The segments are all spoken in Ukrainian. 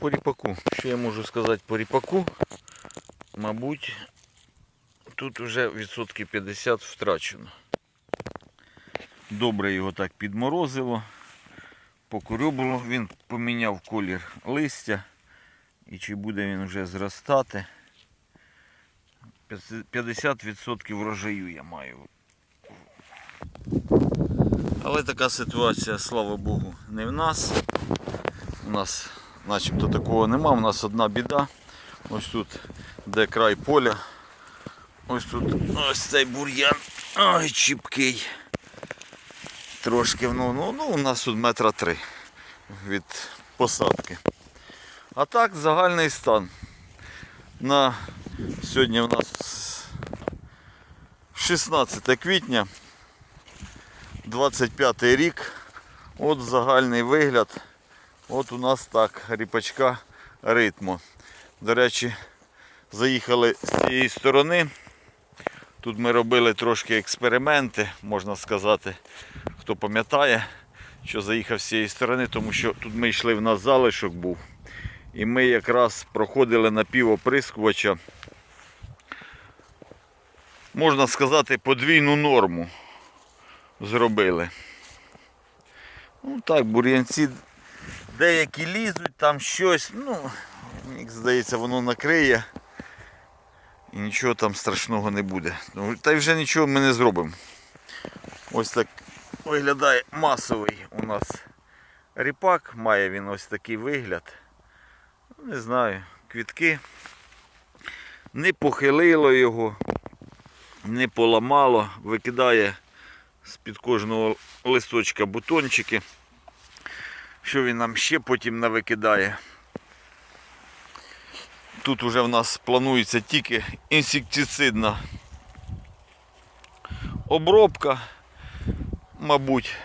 По ріпаку. Що я можу сказати по ріпаку? Мабуть, тут вже відсотків 50 втрачено. Добре його так підморозило, покурюбило, він поміняв колір листя. І чи буде він вже зростати? 50% врожаю я маю. Але така ситуація, слава Богу, не в нас. У нас начебто такого нема, у нас одна біда. Ось тут, де край поля. Ось тут ось цей бур'ян. Ой, чіпкий. Трошки ну, ну, ну, у нас тут метра три від посадки. А так загальний стан. На сьогодні у нас 16 квітня, 25 рік. От загальний вигляд. От у нас так, ріпачка ритму. До речі, заїхали з цієї сторони. Тут ми робили трошки експерименти, можна сказати, хто пам'ятає, що заїхав з цієї сторони, тому що тут ми йшли в нас залишок був. І ми якраз проходили напівоприскувача, можна сказати, подвійну норму зробили. Ну так, бур'янці деякі лізуть, там щось, ну, мені здається, воно накриє і нічого там страшного не буде. Ну, Та й вже нічого ми не зробимо. Ось так виглядає масовий у нас ріпак, має він ось такий вигляд. Не знаю, квітки. Не похилило його, не поламало, викидає з-під кожного листочка бутончики. Що він нам ще потім навикидає. Тут уже в нас планується тільки інсектицидна обробка, мабуть,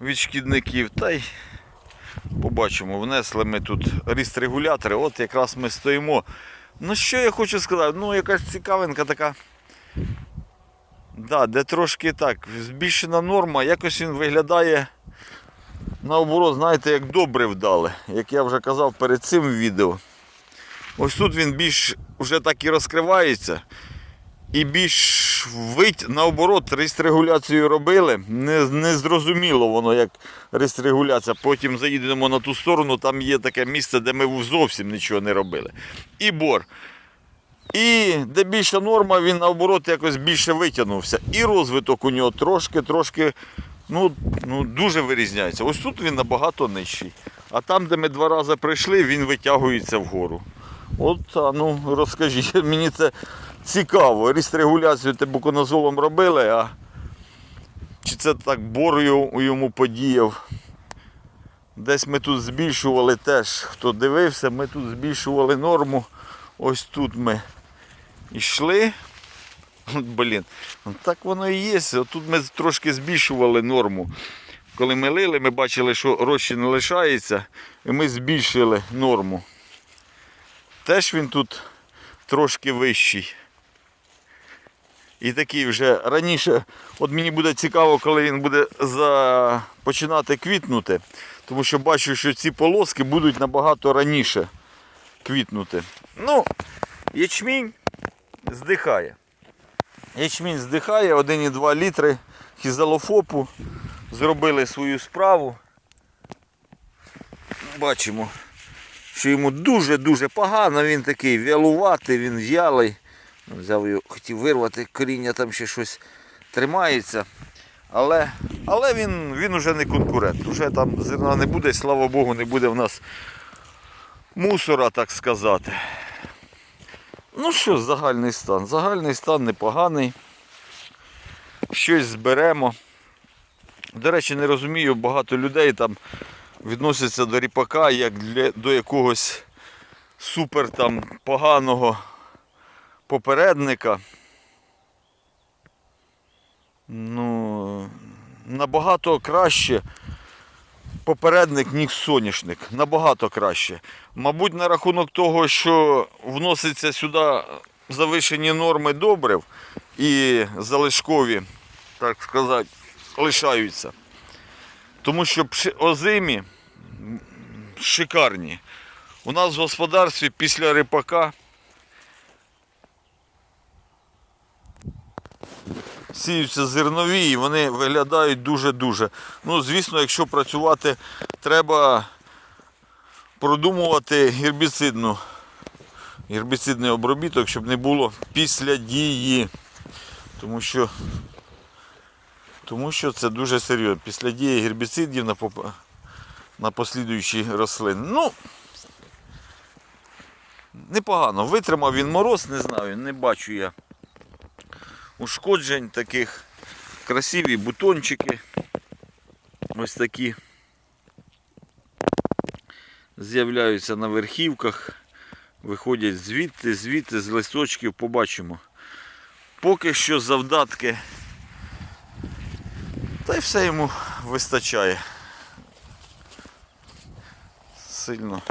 від шкідників. Та й побачимо, внесли ми тут ріст-регулятори, от якраз ми стоїмо. Ну що я хочу сказати, ну якась цікавинка така. Да, де трошки так, збільшена норма, якось він виглядає наоборот, знаєте, як добре вдали, як я вже казав перед цим відео. Ось тут він більш вже так і розкривається. І більш вить, наоборот, регуляцію робили. Не, не зрозуміло воно, як регуляція. Потім заїдемо на ту сторону, там є таке місце, де ми зовсім нічого не робили. І бор. І де більша норма, він наоборот якось більше витягнувся. І розвиток у нього трошки-трошки ну, ну, дуже вирізняється. Ось тут він набагато нижчий. А там, де ми два рази прийшли, він витягується вгору. От, а ну розкажіть, мені це цікаво. Регуляцію буконазолом робили, а чи це так борою йому подіяв. Десь ми тут збільшували теж, хто дивився, ми тут збільшували норму. Ось тут ми йшли. От, Блін, ну так воно і є. Тут ми трошки збільшували норму. Коли ми лили, ми бачили, що розчин лишається, і ми збільшили норму. Теж він тут трошки вищий. І такий вже раніше, от мені буде цікаво, коли він буде за... починати квітнути, тому що бачу, що ці полоски будуть набагато раніше квітнути. Ну, ячмінь здихає. Ячмінь здихає 1,2 літри хізалофопу. Зробили свою справу. Бачимо, що йому дуже-дуже погано, він такий вялуватий, він в'ялий. Взяв його, хотів вирвати, коріння там ще щось тримається. Але але він він уже не конкурент. Уже там зерна не буде, слава Богу, не буде в нас мусора, так сказати. Ну що, загальний стан? Загальний стан непоганий. Щось зберемо. До речі, не розумію, багато людей там відносяться до ріпака як для, до якогось супер там поганого попередника. Ну, набагато краще попередник, ніж соняшник. Набагато краще. Мабуть, на рахунок того, що вноситься сюди завишені норми добрив і залишкові, так сказати, лишаються. Тому що озимі шикарні. У нас в господарстві після рипака сіються зернові і вони виглядають дуже-дуже. Ну, звісно, якщо працювати, треба продумувати гербіцидну, гербіцидний обробіток, щоб не було після дії. Тому що, тому що це дуже серйозно. Після дії гербіцидів на, поп- на послідуючі рослини. Ну, непогано. Витримав він мороз, не знаю, не бачу я ушкоджень таких. Красиві бутончики. Ось такі з'являються на верхівках, виходять звідти, звідти, з листочків, побачимо. Поки що завдатки. Та й все йому вистачає. Сильно.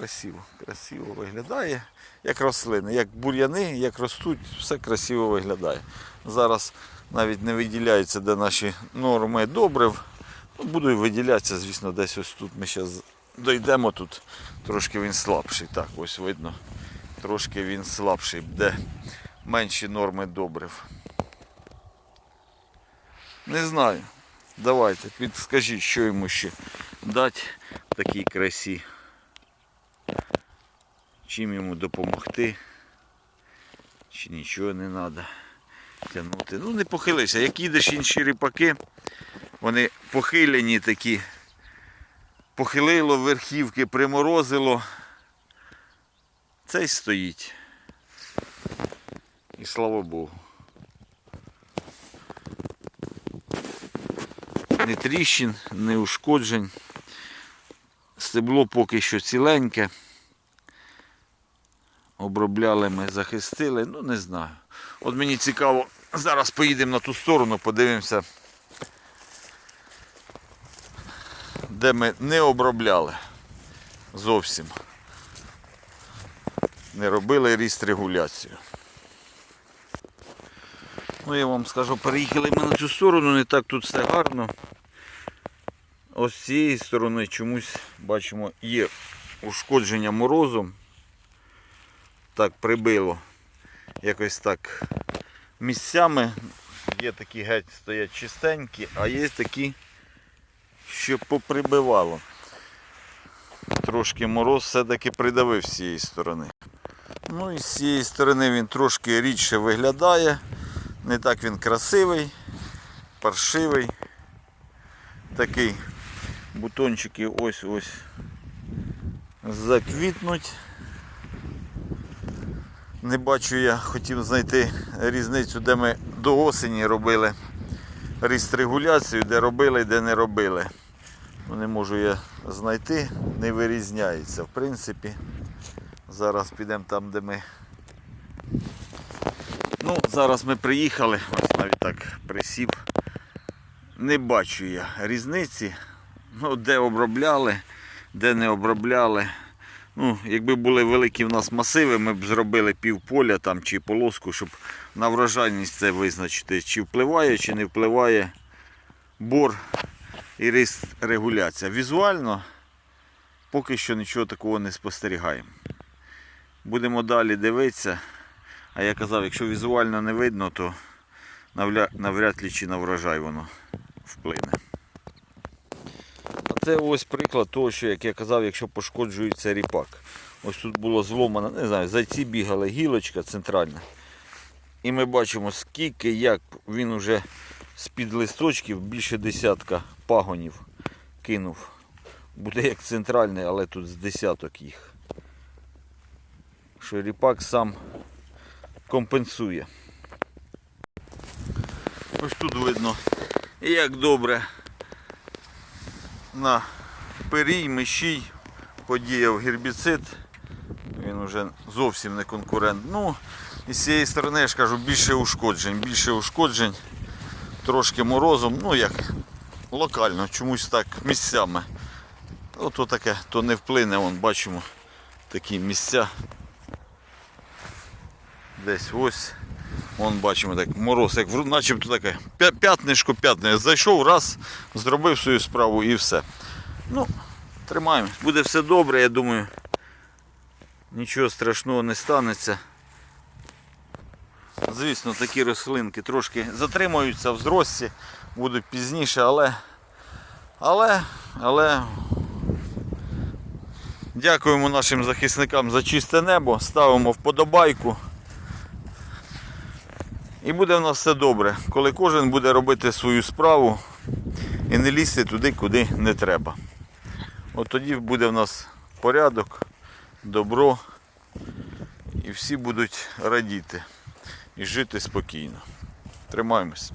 Красиво, красиво виглядає, як рослини, як бур'яни, як ростуть, все красиво виглядає. Зараз навіть не виділяється, де наші норми добрив. Ну, Будуть виділятися, звісно, десь ось тут ми зараз дійдемо, тут трошки він слабший. Так, ось видно. Трошки він слабший, де менші норми добрив. Не знаю. Давайте, підскажіть, що йому ще дати такій красі. Чим йому допомогти. Чи нічого не треба тягнути. Ну не похилився. Як їдеш інші ріпаки, вони похилені такі. Похилило верхівки, приморозило. Цей стоїть. І слава Богу. Не тріщин, не ушкоджень. Стебло поки що ціленьке. Обробляли ми, захистили, ну не знаю. От мені цікаво, зараз поїдемо на ту сторону, подивимося, де ми не обробляли зовсім. Не робили ріст регуляцію. Ну я вам скажу, переїхали ми на цю сторону, не так тут все гарно. Ось з цієї сторони чомусь бачимо є ушкодження морозом. Так прибило. Якось так місцями. Є такі геть стоять чистенькі, а є такі, що поприбивало. Трошки мороз все-таки придавив з цієї сторони. Ну і з цієї сторони він трошки рідше виглядає. Не так він красивий, паршивий. Такий бутончики ось-ось заквітнуть. Не бачу я, хотів знайти різницю, де ми до осені робили ріст регуляцію, де робили, де не робили. Ну, не можу я знайти, не вирізняється. В принципі, зараз підемо там, де ми. Ну, зараз ми приїхали, ось навіть так присів. Не бачу я різниці. Ну, де обробляли, де не обробляли. Ну, якби були великі в нас масиви, ми б зробили півполя там чи полоску, щоб на врожайність це визначити, чи впливає, чи не впливає бор і ріст регуляція. Візуально поки що нічого такого не спостерігаємо. Будемо далі дивитися. А я казав, якщо візуально не видно, то навля- навряд ли чи на врожай воно вплине. Це ось приклад того, що, як я казав, якщо пошкоджується ріпак. Ось тут було зломано, не знаю, зайці бігали, гілочка центральна. І ми бачимо, скільки, як він уже з-під листочків більше десятка пагонів кинув. Буде як центральний, але тут з десяток їх. Що ріпак сам компенсує. Ось тут видно, як добре на перій, мишій подіяв гербіцид. Він вже зовсім не конкурент. Ну, і з цієї сторони я ж кажу, більше ушкоджень, більше ушкоджень, трошки морозом, ну як локально, чомусь так місцями. Ото таке, то не вплине, вон бачимо такі місця. Десь ось, Вон бачимо так, мороз, як начебто таке. пя- П'ятнишко, п'ятне. Зайшов раз, зробив свою справу і все. Ну, тримаємось. Буде все добре, я думаю. Нічого страшного не станеться. Звісно, такі рослинки трошки затримуються в зрості, будуть пізніше, але. Але, але дякуємо нашим захисникам за чисте небо, ставимо вподобайку. І буде в нас все добре, коли кожен буде робити свою справу і не лізти туди, куди не треба. От тоді буде в нас порядок, добро, і всі будуть радіти і жити спокійно. Тримаємось.